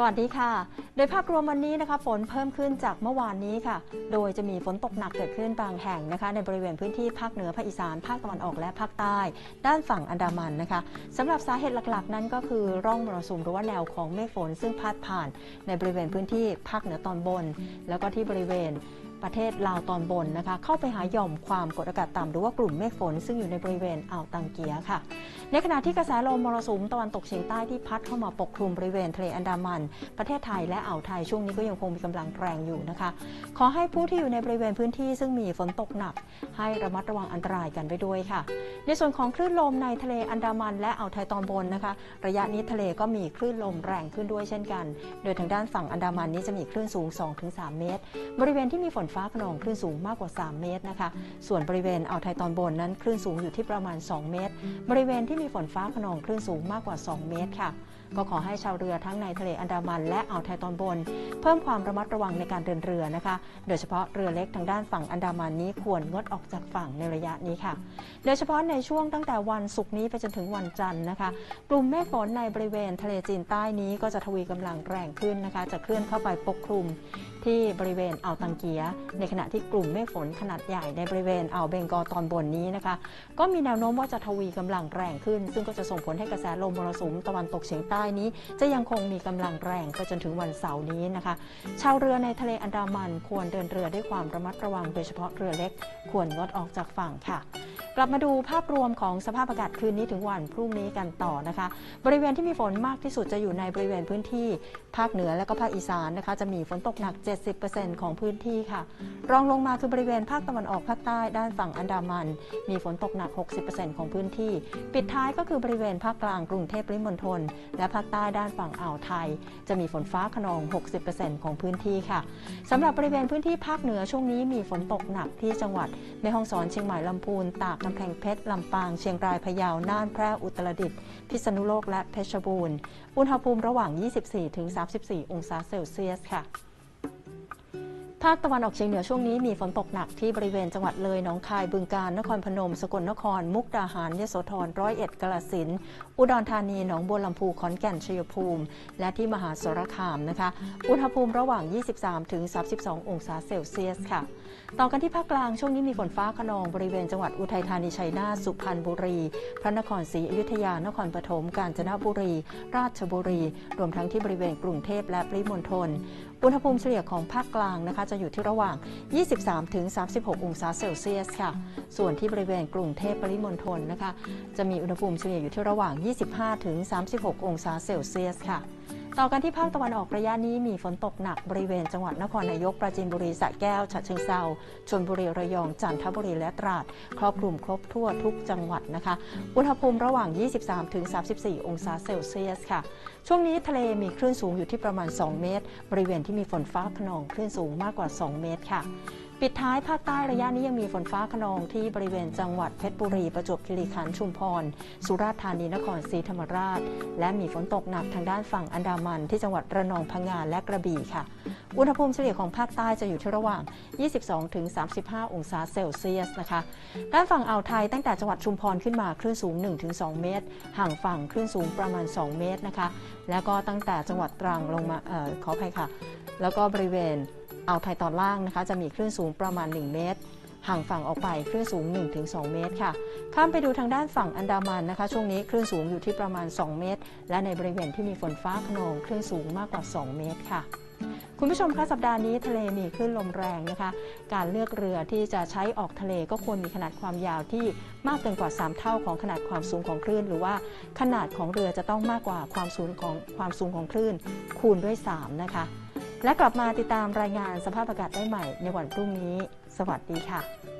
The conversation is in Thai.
สวัสดีค่ะ โดยภาพรวมวันนี้นะคะฝนเพิ่มขึ้นจากเมื่อวานนี้ค่ะ โดยจะมีฝนตกหนักเกิดขึ้นบางแห่งนะคะ ในบริเวณพื้นที่ภาคเหนือภาคอีสานภาคตะวันออกและภาคใต้ ด้านฝั่งอันดามันนะคะสำหรับสาเหตุหลักๆ นั้นก็คือร่องมรสุมหรือว่าแนวของเมฆฝนซึ่งพาดผ่าน ในบริเวณพื้นที่ภาคเหนือตอนบน แล้วก็ที่บริเวณ ประเทศลาวตอนบนนะคะ เข้าไปหาหย่อมความกดอากาศต่ำหรือว่ากลุ่มเมฆฝน ซึ่งอยู่ในบริเวณอ่าวตังเกียค่ะ ในขณะที่กระแสลมมรสุมตะวันตกเฉียงใต้ที่พัดเข้ามาปกคลุมบริเวณทะเลอันดามัน ประเทศไทยและอ่าวไทยช่วงนี้ก็ยังคงมีกำลังแรงอยู่นะคะ ขอให้ผู้ที่อยู่ในบริเวณพื้นที่ซึ่งมีฝนตกหนัก ให้ระมัดระวังอันตรายกันไปด้วยค่ะ ในส่วนของคลื่นลมในทะเลอันดามัน และอ่าวไทยตอนบนนะคะ ระยะนี้ทะเลก็มีคลื่นลมแรงขึ้นด้วยเช่นกัน โดยทางด้านฝั่งอันดามันนี้จะมีคลื่นสูง 2-3 เมตร บริเวณที่มีฝนฟ้าขนองคลื่นสูงมากกว่า 3 เมตรนะคะ ส่วนบริเวณอ่าวไทยตอนบนนั้นคลื่นสูงอยู่ที่ประมาณ 2 เมตร บริเวณที่มีฝนฟ้าขนองคลื่นสูงมากกว่า 2 เมตรค่ะ ก็ขอให้ชาวเรือทั้งในทะเลอันดามันและอ่าวไทยตอนบน เพิ่มความระมัดระวังในการเดินเรือนะคะ โดยเฉพาะเรือเล็กทางด้านฝั่งอันดามันนี้ควรงดออกจากฝั่งในระยะนี้ค่ะ โดยเฉพาะในช่วงตั้งแต่วันศุกร์นี้ไปจนถึงวันจันทร์นะคะ กลุ่มเมฆฝนในบริเวณทะเลจีนใต้นี้ก็จะทวีกำลังแรงขึ้นนะคะ จะเคลื่อนเข้าไปปกคลุมที่บริเวณอ่าวตังเกีย ในขณะที่กลุ่มเมฆฝนขนาดใหญ่ในบริเวณอ่าวเบงกอตอนบนนี้นะคะ ก็มีแนวโน้มว่าจะทวีกำลังแรงขึ้น ซึ่งก็จะส่งผลให้กระแสลมมรสุมตะวันตกเฉียงใต้นี้ จะยังคงมีกำลังแรงไปจนถึงวันเสาร์นี้นะคะ ชาวเรือในทะเลอันดามันควรเดินเรือด้วยความระมัดระวังโดยเฉพาะเรือเล็ก ควรงดออกจากฝั่งค่ะ กลับมาดูภาพรวมของสภาพอากาศคืนนี้ถึงวันพรุ่งนี้กันต่อนะคะ บริเวณที่มีฝนมากที่สุดจะอยู่ในบริเวณพื้นที่ภาคเหนือและก็ภาคอีสานนะคะ จะมีฝนตกหนัก 70%ของพื้นที่ค่ะ รองลงมาคือบริเวณภาคตะวันออกภาคใต้ด้านฝั่งอันดามัน มีฝนตกหนัก 60%ของพื้นที่ ปิดท้ายก็คือบริเวณภาคกลางกรุงเทพปริมณฑลและภาคใต้ด้านฝั่งอ่าวไทย จะมีฝนฟ้าขนอง 60%ของพื้นที่ค่ะสำหรับบริเวณพื้นที่ภาคเหนือช่วงนี้มีฝนตกหนักที่จังหวัดแม่ฮ่องสอนเชียงใหม่ลำพูนตากกำแพงเพชร ลำปาง เชียงราย พะเยา น่าน แพร่ อุตรดิตถ์ พิษณุโลก และเพชรบูรณ์ อุณหภูมิระหว่าง 24-34 องศาเซลเซียสค่ะาคตะวันออกเฉียงเหนือช่วงนี้มีฝนตกหนักที่บริเวณจังหวัดเลยหนองคายบึงกาฬนครพนม สกลนคร มุกดาหารยโสธรร้อยเอ็ดกาฬสินธุ์อุดรธานีหนองบัวลำพูขอนแก่นชัยภูมิ และที่มหาสารคามนะคะ อุณหภูมิระหว่าง 23 ถึง 32 องศาเซลเซียสค่ะ ต่อกันที่ภาคกลางช่วงนี้มีฝนฟ้าขนองบริเวณจังหวัดอุทัยธานีชัยนาทสุพรรณบุรี พระนครศรีอยุธยานครปฐมกาญจนบุรี ราชบุรี รวมทั้งที่บริเวณกรุงเทพและปริมณฑลอุณหภูมิเฉลี่ยของภาคกลางนะคะจะอยู่ที่ระหว่าง 23-36 องศาเซลเซียสค่ะ ส่วนที่บริเวณกรุงเทพปริมณฑลนะคะ จะมีอุณหภูมิเฉลี่ยอยู่ที่ระหว่าง 25-36 องศาเซลเซียสค่ะ ต่อกันที่ภาคตะวันออกระยะนี้มีฝนตกหนักบริเวณจังหวัดนครนายกปราจีนบุรีสระแก้วฉะเชิงเซาชลบุรีระยองจันทบุรีและตราด ครอบคลุมครบทั่วทุกจังหวัดนะคะ อุณหภูมิระหว่าง 23-34 องศาเซลเซียสค่ะ ช่วงนี้ทะเลมีคลื่นสูงอยู่ที่ประมาณ 2 เมตร บริเวณที่มีฝนฟ้าขนองคลื่นสูงมากกว่า 2 เมตรค่ะ ปิดท้ายภาคใต้ระยะนี้ยังมีฝนฟ้าขนองที่บริเวณจังหวัดเพชรบุรี ประจวบคีรีขันธ์ชุมพร สุราษฎร์ธานีนครศรีธรรมราช และมีฝนตกหนักทางด้านฝั่งอันดามันที่จังหวัดระนองพังงาและกระบี่ค่ะ อุณหภูมิเฉลี่ยของภาคใต้จะอยู่ที่ระหว่าง 22-35 องศาเซลเซียสนะคะ ด้านฝั่งอ่าวไทยตั้งแต่จังหวัดชุมพรขึ้นมาคลื่นสูง 1-2 เมตร ห่างฝั่งคลื่นสูงประมาณ 2 เมตรนะคะ แล้วก็ตั้งแต่จังหวัดตรังลงมาออขออภัยค่ะ แล้วก็บริเวณ อ่าวไทยตอนล่างนะคะจะมีคลื่นสูงประมาณ 1 เมตร ห่างฝั่งออกไปคลื่นสูง 1-2 เมตรค่ะ ข้ามไปดูทางด้านฝั่งอันดามันนะคะ ช่วงนี้คลื่นสูงอยู่ที่ประมาณ 2 เมตร และในบริเวณที่มีฝนฟ้าขนองคลื่นสูงมากกว่า 2 เมตรค่ะคุณผู้ชมคะสัปดาห์นี้ทะเลมีคลื่นลมแรงนะคะ การเลือกเรือที่จะใช้ออกทะเลก็ควรมีขนาดความยาวที่มากเกินกว่า 3 เท่าของขนาดความสูงของคลื่น หรือว่าขนาดของเรือจะต้องมากกว่าความสูงของความสูงของคลื่น คูณด้วย 3 นะคะ และกลับมาติดตามรายงานสภาพอากาศได้ใหม่ในวันพรุ่งนี้ สวัสดีค่ะ